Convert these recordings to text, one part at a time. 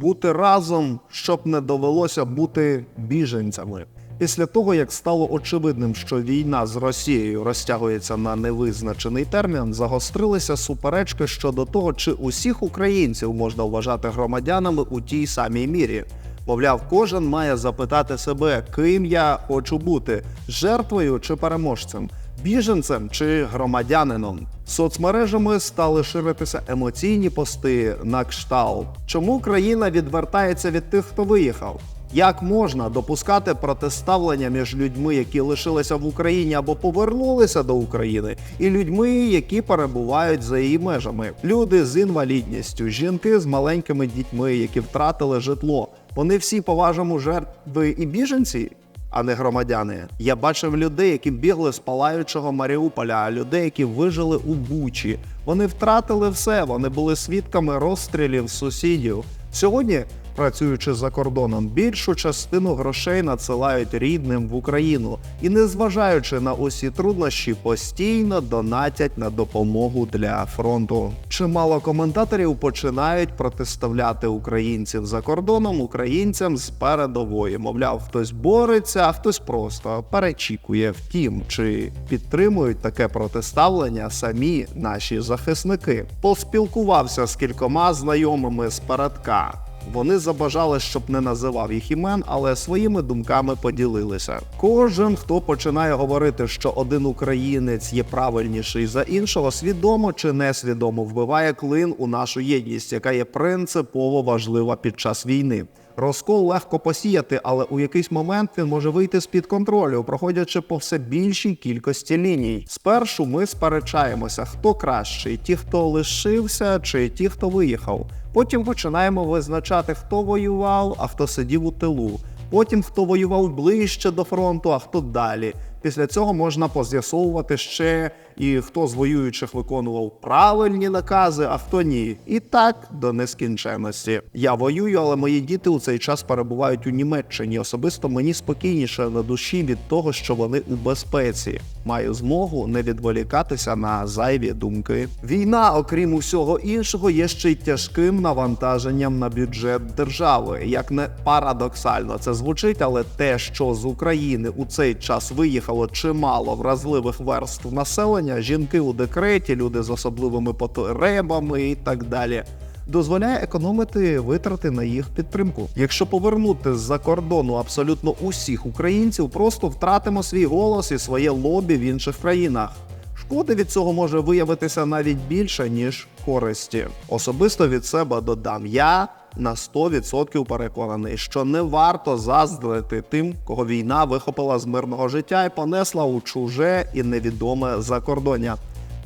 бути разом, щоб не довелося бути біженцями. Після того, як стало очевидним, що війна з Росією розтягується на невизначений термін, загострилися суперечки щодо того, чи усіх українців можна вважати громадянами у тій самій мірі. Мовляв, кожен має запитати себе, ким я хочу бути жертвою чи переможцем, біженцем чи громадянином. Соцмережами стали ширитися емоційні пости на кшталт. Чому країна відвертається від тих, хто виїхав? Як можна допускати протиставлення між людьми, які лишилися в Україні або повернулися до України, і людьми, які перебувають за її межами? Люди з інвалідністю, жінки з маленькими дітьми, які втратили житло. Вони всі по-вашому жертви і біженці, а не громадяни. Я бачив людей, які бігли з палаючого Маріуполя, людей, які вижили у Бучі. Вони втратили все. Вони були свідками розстрілів сусідів. Сьогодні працюючи за кордоном, більшу частину грошей надсилають рідним в Україну і, незважаючи на усі труднощі, постійно донатять на допомогу для фронту. Чимало коментаторів починають протиставляти українців за кордоном українцям з передової. Мовляв, хтось бореться, а хтось просто перечікує. Втім, чи підтримують таке протиставлення самі наші захисники. Поспілкувався з кількома знайомими з передка. Вони забажали, щоб не називав їх імен, але своїми думками поділилися. Кожен, хто починає говорити, що один українець є правильніший за іншого, свідомо чи несвідомо вбиває клин у нашу єдність, яка є принципово важлива під час війни. Розкол легко посіяти, але у якийсь момент він може вийти з-під контролю, проходячи по все більшій кількості ліній. Спершу ми сперечаємося, хто кращий: ті, хто лишився, чи ті, хто виїхав. Потім починаємо визначати, хто воював, а хто сидів у тилу. Потім хто воював ближче до фронту, а хто далі. Після цього можна поз'ясовувати ще і хто з воюючих виконував правильні накази, а хто ні. І так до нескінченності. Я воюю, але мої діти у цей час перебувають у Німеччині. Особисто мені спокійніше на душі від того, що вони у безпеці. Маю змогу не відволікатися на зайві думки. Війна, окрім усього іншого, є ще й тяжким навантаженням на бюджет держави. Як не парадоксально це звучить, але те, що з України у цей час виїхало чимало вразливих верств населення, жінки у декреті, люди з особливими потребами і так далі. Дозволяє економити витрати на їх підтримку. Якщо повернути з-за кордону абсолютно усіх українців, просто втратимо свій голос і своє лобі в інших країнах. Шкоди від цього може виявитися навіть більше, ніж користі. Особисто від себе додам я на 100% переконаний, що не варто заздрити тим, кого війна вихопила з мирного життя і понесла у чуже і невідоме закордоння.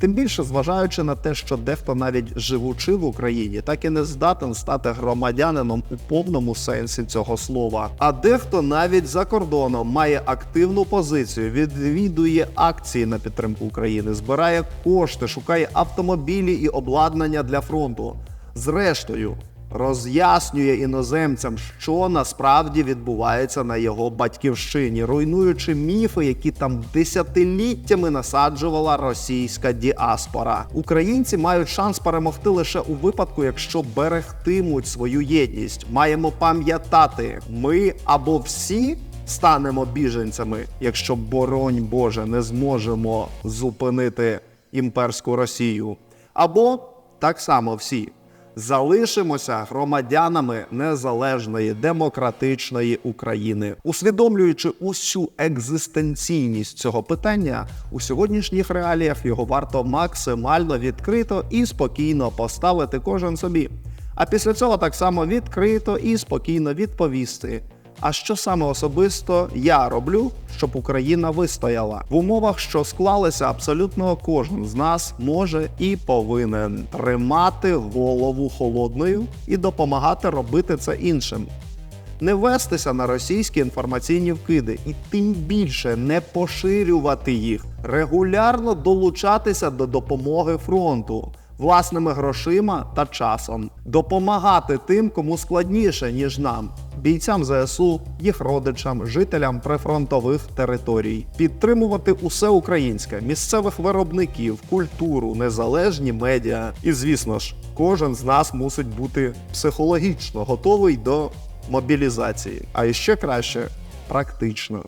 Тим більше зважаючи на те, що дехто навіть живучи в Україні, так і не здатен стати громадянином у повному сенсі цього слова. А дехто навіть за кордоном має активну позицію, відвідує акції на підтримку України, збирає кошти, шукає автомобілі і обладнання для фронту. Зрештою, роз'яснює іноземцям, що насправді відбувається на його батьківщині, руйнуючи міфи, які там десятиліттями насаджувала російська діаспора. Українці мають шанс перемогти лише у випадку, якщо берегтимуть свою єдність. Маємо пам'ятати, ми або всі. Станемо біженцями, якщо боронь Боже не зможемо зупинити імперську Росію, або так само всі залишимося громадянами незалежної демократичної України, усвідомлюючи усю екзистенційність цього питання у сьогоднішніх реаліях його варто максимально відкрито і спокійно поставити кожен собі. А після цього так само відкрито і спокійно відповісти. А що саме особисто я роблю, щоб Україна вистояла в умовах, що склалися, абсолютно кожен з нас може і повинен тримати голову холодною і допомагати робити це іншим. Не вестися на російські інформаційні вкиди і тим більше не поширювати їх, регулярно долучатися до допомоги фронту. Власними грошима та часом, допомагати тим, кому складніше, ніж нам, бійцям ЗСУ, їх родичам, жителям прифронтових територій, підтримувати усе українське, місцевих виробників, культуру, незалежні медіа. І звісно ж, кожен з нас мусить бути психологічно готовий до мобілізації, а іще краще практично.